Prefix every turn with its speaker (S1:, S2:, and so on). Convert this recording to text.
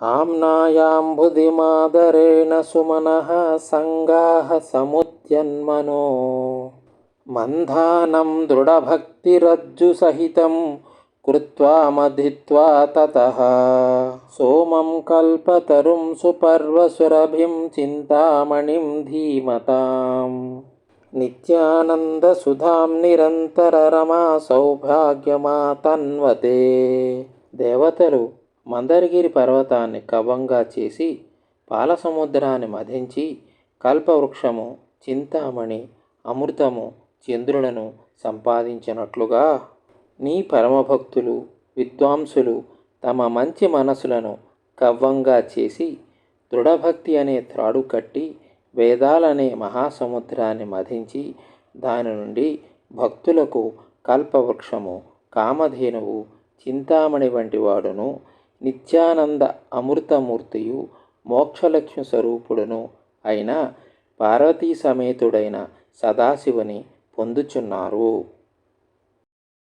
S1: ఆమ్నాయాంబుధిమాదరేణ సుమనः సంగాः సముద్యన్మనో మంధానం దృఢభక్తిరజ్జుసహితం కృత్వా మధిత్వా తతः సోమం కల్పతరుం సుపర్వసురభిం చింతామణిం ధీమతాం నిత్యానందసుధాం నిరంతరరమా సౌభాగ్యమాతన్వతే దేవతలు మందరగిరి పర్వతాన్ని కవంగా చేసి పాలసముద్రాన్ని మధించి కల్పవృక్షము చింతామణి అమృతము చంద్రులను సంపాదించినట్లుగా నీ పరమభక్తులు విద్వాంసులు తమ మంచి మనసులను కవ్వంగా చేసి దృఢభక్తి అనే త్రాడు కట్టి వేదాలనే మహాసముద్రాన్ని మధించి దాని నుండి భక్తులకు కల్పవృక్షము కామధేనువు చింతామణి వంటి వాడును. నిత్యానంద అమృతమూర్తియు మోక్షలక్ష్మి స్వరూపుడును అయిన పార్వతీ సమేతుడైన సదాశివుని పొందుచున్నారు.